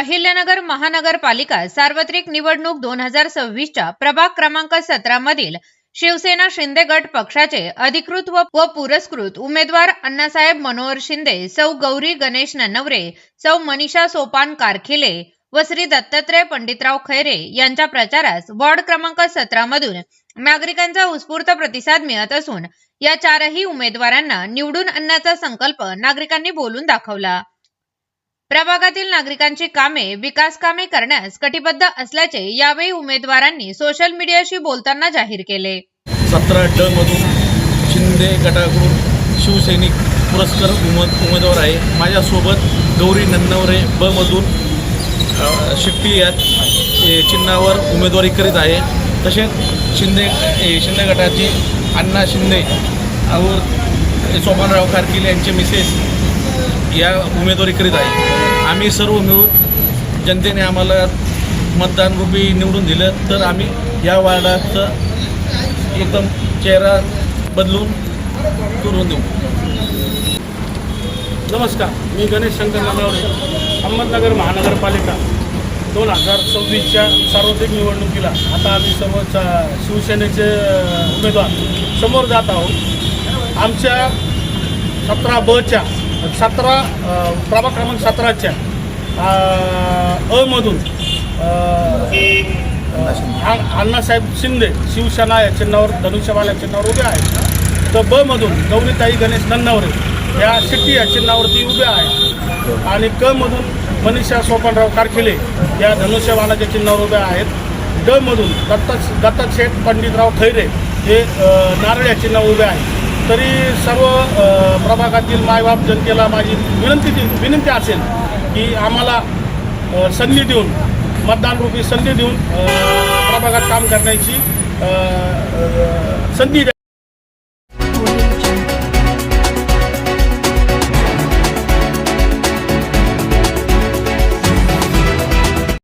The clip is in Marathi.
अहिल्यानगर महानगरपालिका सार्वत्रिक निवडणूक दोन हजार सव्वीसच्या प्रभाग क्रमांक सतरा मधील शिवसेना शिंदे गट पक्षाचे अधिकृत व पुरस्कृत उमेदवार अण्णासाहेब मनोहर शिंदे सौ गौरी गणेश नन्नवरे सौ मनीषा सोपान कारखिले व श्री दत्तात्रय पंडितराव खैरे यांच्या प्रचारास वॉर्ड क्रमांक सतरा मधून नागरिकांचा उत्स्फूर्त प्रतिसाद मिळत असून या चारही उमेदवारांना निवडून आणण्याचा संकल्प नागरिकांनी बोलून दाखवला. प्रभागातील नागरिकांची कामे विकास कामे करण्यास कटिबद्ध असल्याचे यावेळी उमेदवारांनी सोशल मीडियाशी बोलताना जाहीर केले. सतरा ड मधून शिंदे गटाकडून शिवसैनिक पुरस्कार उमेद उमेदवार आहे. माझ्यासोबत गौरी नन्नवरे ब मधून शिट्टी या चिन्हावर उमेदवारी करीत आहे. तसेच शिंदे शिंदे गटाचे अण्णा शिंदे और सोपानराव कारकील यांचे मिसेस या उमेदवारी करीत आहे. आम्ही सर्व मिळून जनतेने आम्हाला मतदान रूपी निवडून दिलं तर आम्ही या वार्डाचं एकदम चेहरा बदलून करून देऊ. नमस्कार मी गणेश शंकर नागवडे अहमदनगर महानगरपालिका. दोन हजार सव्वीसच्या सार्वत्रिक निवडणुकीला आता आम्ही सर्व शिवसेनेचे उमेदवार समोर जात आहोत. आमच्या सतरा बच्या सतरा प्रभाग क्रमांक सतराच्या अमधून अण्णासाहेब शिंदे शिवसेना या चिन्हावर धनुष्यबाल या चिन्हावर उभे आहेत. तर ब मधून गौरीताई गणेश नन्नावरे या शिट्टी या चिन्हावरती उभ्या आहेत. आणि क मधून मनीषा सोपानराव कारखिले या धनुष्यबाणाच्या चिन्हावर उभ्या आहेत. ड मधून दत्त दत्तक शेठ पंडितराव खैरे हे नारळ या चिन्हावर उभे आहेत. तरी सर्व प्रभागातील मायबाप जनतेला माझी विनंती विनंती असेल की आम्हाला संधी देऊन मतदान रूपी संधी देऊन प्रभागात काम करण्याची संधी द्या.